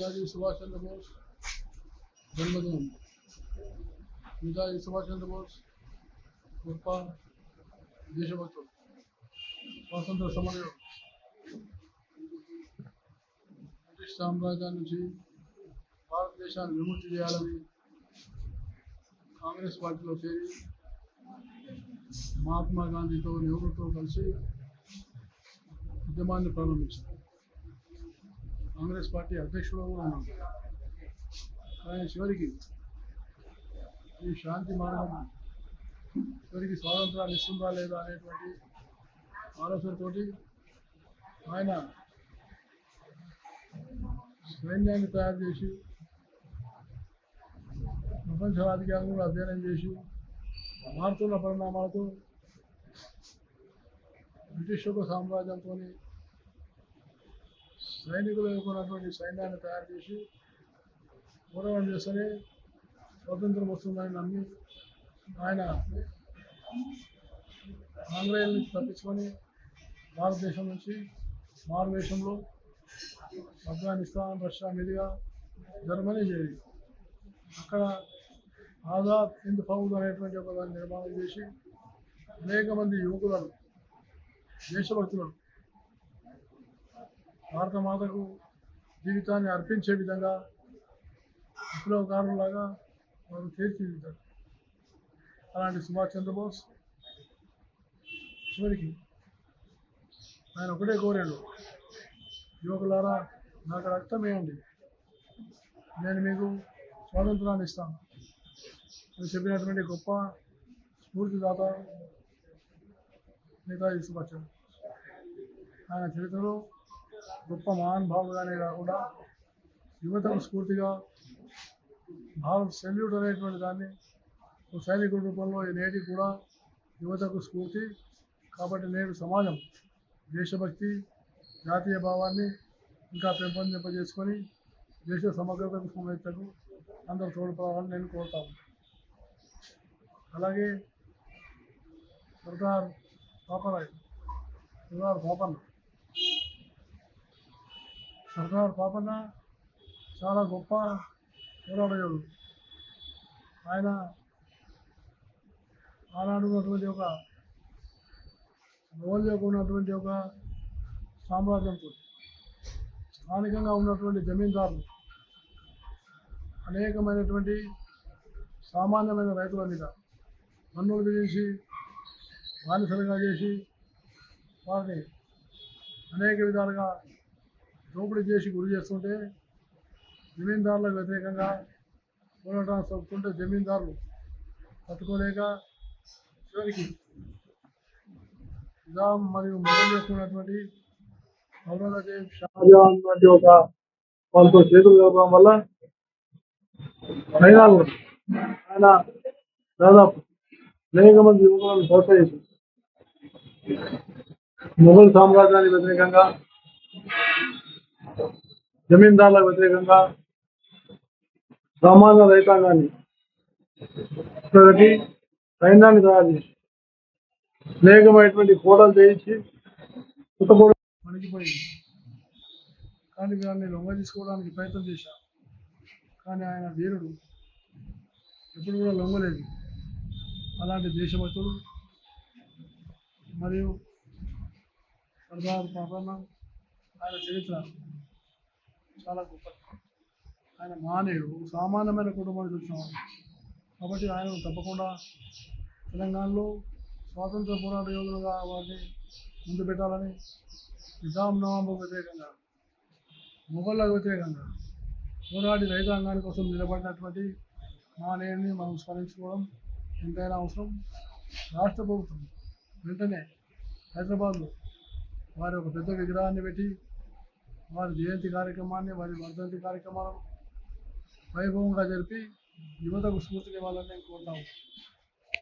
నేతాజీ సుభాష్ చంద్రబోస్ జన్మదినం నేతాజీ సుభాష్ చంద్రబోస్ గొప్ప దేశభక్తుడు స్వాతంత్ర సమరయోధుడు బ్రిటిష్ సామ్రాజ్యం నుంచి భారతదేశాన్ని విముక్తి చేయాలని కాంగ్రెస్ పార్టీలో చేరి మహాత్మా గాంధీతో నెహ్రూతో కలిసి ఉద్యమాన్ని ప్రారంభించారు కాంగ్రెస్ పార్టీ అధ్యక్షుడు కూడా ఉన్నాడు కానీ చివరికి ఈ శాంతి మార్గం చివరికి స్వాతంత్రాన్ని ఇస్తుందా లేదా అనేటువంటి ఆలోచనతోటి ఆయన సైన్యాన్ని తయారు చేసి ప్రపంచ రాజకీయాలను కూడా అధ్యయనం చేసి మారుతున్న పరిణామాలతో బ్రిటిష్ యొక్క సామ్రాజ్యంతో సైనికులు ఎదుర్కొన్నటువంటి సైన్యాన్ని తయారు చేసి పోరాటం చేస్తేనే స్వతంత్రం వస్తుందని నమ్మి ఆయన ఆంగ్లేయుల నుంచి తప్పించుకొని భారతదేశం నుంచి భారతదేశంలో ఆఫ్ఘనిస్తాన్ రష్యా మీదుగా జర్మనీ చేరి అక్కడ ఆజాద్ హింద్ ఫౌజ్ అనేటువంటి ఒక దాన్ని నిర్మాణం చేసి అనేక మంది యువకులను దేశభక్తులను భారత మాతకు జీవితాన్ని అర్పించే విధంగా విప్లవకారులాగా వారు తీర్చిదిద్దారు. అలాంటి సుభాష్ చంద్రబోస్ చివరికి ఆయన ఒకటే కోరాడు యువకులారా నాకు రక్తం వేయండి. నేను మీకు స్వాతంత్రాన్ని ఇస్తాను. అని చెప్పినటువంటి గొప్ప స్ఫూర్తిదాత నేతాజీ సుభాష్ చంద్ర ఆయన చరిత్రలో గొప్ప మహానుభావులుగానే కాకుండా యువతకు స్ఫూర్తిగా భారత్ సెల్యూట్ అనేటువంటి దాన్ని సైనికుడి రూపంలో ఈ నేటికి కూడా యువతకు స్ఫూర్తి. కాబట్టి నేడు సమాజం దేశభక్తి జాతీయ భావాన్ని ఇంకా పెంపొందింపజేసుకొని దేశ సమగ్రతకు సమేతకు అందరూ తోడ్పడాలని నేను కోరుతాను. అలాగే సర్దార్ పాపరాయ్ సర్దార్ పాపన్న సర్దార్ పాపన్న చాలా గొప్ప పోరాడయోడు ఆయన ఆనాడు ఉన్నటువంటి ఒక గోల్యోకి ఉన్నటువంటి ఒక సామ్రాజ్యంతో స్థానికంగా ఉన్నటువంటి జమీందారులు అనేకమైనటువంటి సామాన్యమైన రైతుల మీద పన్నులు విధించి బానిసలుగా చేసి వారిని అనేక విధాలుగా దోపిడీ చేసి గురి చేస్తుంటే జమీందారులకు వ్యతిరేకంగా పోరాటాన్ని సాగుతుంటే జమీందారులు తట్టుకోలేక చివరికి నిజాం మరియు మొదలు చేసుకున్నటువంటి ఔరంగజేబ్ షాజహాన్ వంటి ఒక వాళ్ళతో చేతులు కలపడం వల్ల అయినా కూడా ఆయన దాదాపు అనేక మంది యువకులను ప్రోత్సహించారు. మొఘల్ సామ్రాజ్యానికి వ్యతిరేకంగా జమీందారులకు వ్యతిరేకంగా సామాన్య రైతాంగాన్ని ఒకటి సైన్యాన్ని తయారు చేసి అనేకమైనటువంటి కోటలు చేయించి కొత్త కోట కానీ దాన్ని లొంగ తీసుకోవడానికి ప్రయత్నం చేశాను కానీ ఆయన వీరుడు ఎప్పుడు కూడా లొంగలేదు. అలాంటి దేశభక్తుడు మరియు సర్దార్ పాపన్న ఆయన చరిత్ర చాలా గొప్పది. ఆయన మానేయుడు సామాన్యమైన కుటుంబం వచ్చినవాడు కాబట్టి ఆయన తప్పకుండా తెలంగాణలో స్వాతంత్ర పోరాట యోధులుగా వారిని ముందు పెట్టాలని నిజాం నవాబు వ్యతిరేకంగా మొఘళ్ళకు వ్యతిరేకంగా పోరాడి రైతాంగాని కోసం నిలబడినటువంటి మానేయుడిని మనం స్మరించుకోవడం ఎంతైనా అవసరం. రాష్ట్ర ప్రభుత్వం వెంటనే హైదరాబాద్లో వారి ఒక పెద్ద విగ్రహాన్ని పెట్టి వారి జయంతి కార్యక్రమాన్ని వారి వర్ధంతి కార్యక్రమాలను వైభవంగా జరిపి యువతకు స్ఫూర్తిని ఇవ్వాలని నేను కోరుతాము